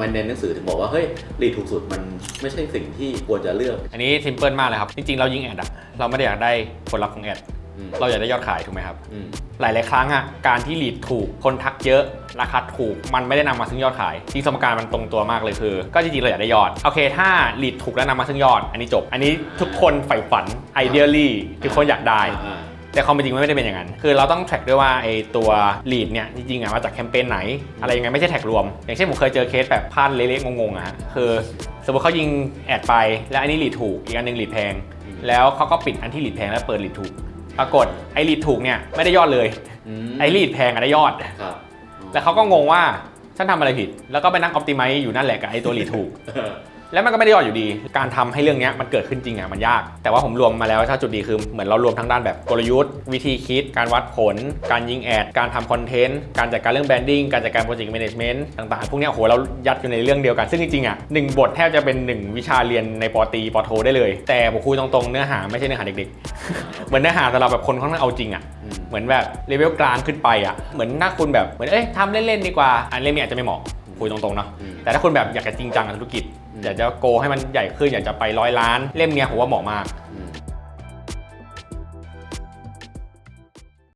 ไมในหนังสือถึงบอกว่าเฮ้ยลีดถูกสุดมันไม่ใช่สิ่งที่ควรจะเลือก อันนี้ซิมเพิลมากเลยครับ จริง ๆ เรายิงแอดอะเราไม่ได้อยากได้ผลลัพธ์ของแอด อืม เราอยากได้ยอดขายถูกไหมครับ อืม หลาย ๆ ครั้งอะการที่ลีดถูกคนทักเยอะราคาถูกมันไม่ได้นำมาซึ่งยอดขายจริงสมการมันตรงตัวมากเลยคือ ก็จริงๆเราอยากได้ยอด โอเค ถ้าลีดถูกแล้วนำมาซึ่งยอด อันนี้จบ อันนี้ทุกคนใฝ่ฝัน ideally ทุกคนอยากได้ อ่า แต่ความเป็นจริงมันไม่ได้เป็นอย่างนั้น คือเราต้อง track ด้วยว่าไอตัว lead เนี่ยจริงๆอะมาจากแคมเปญไหน อะไรยังไงไม่ใช่แท็กรวม อย่างเช่นผมเคยเจอเคสแบบพลาดเละๆงงๆอะฮะคือสมมติเขายิงแอดไป แล้วอันนี้ lead ถูก อีกอันหนึง lead แพงอืมแล้วเขาก็ปิดอันที่ lead แพงแล้วเปิด lead ถูก ปรากฏไอ้ lead ถูกเนี่ยไม่ได้ยอดเลยมไอ้ lead แพงอะได้ยอด ครับแล้วเขาก็งงว่าฉันทำอะไรผิด แล้วก็ไปนั่ง optimize อยู่นั่นแหละกับไอ้ตัว lead ถูกเออ แล้วมันก็ไม่ได้ยอดอยู่ดี การทำให้เรื่องนี้มันเกิดขึ้นจริงอะมันยาก แต่ว่าผมรวมมาแล้วถ้าจุดดีคือเหมือนเรารวมทั้งด้านแบบกลยุทธ์ วิธีคิด การวัดผล การยิงแอด การทำคอนเทนต์ การจัดการเรื่องแบรนดิ้ง การจัดการโปรเจกต์แมネจเมนต์ต่างๆ พวกนี้โหเรายัดอยู่ในเรื่องเดียวกัน ซึ่งจริงๆอะหนึ่งบทแทบจะเป็นหนึ่งวิชาเรียนในปอตีปอโทได้เลย แต่ผมคุยตรงๆเนื้อหาไม่ใช่เนื้อหาเด็กๆ เหมือนเนื้อหาสำหรับแบบคนค่อนข้างเอาจริงอะเหมือนแบบเลเวลกลางขึ้นไปอะเหมือนถ้าคุณแบบเหมือนเอ้ยทำเล่นๆดีกว่าอันเล่มนี้อาจจะไม่เหมาะคุยตรงๆเนาะแต่ถ้าคุณแบบอยากจะจริงจังกับธุรกิจ อยากจะโกให้มันใหญ่ขึ้นอยากจะไปร้อยล้าน เล่มเนี้ยผมว่าเหมาะมาก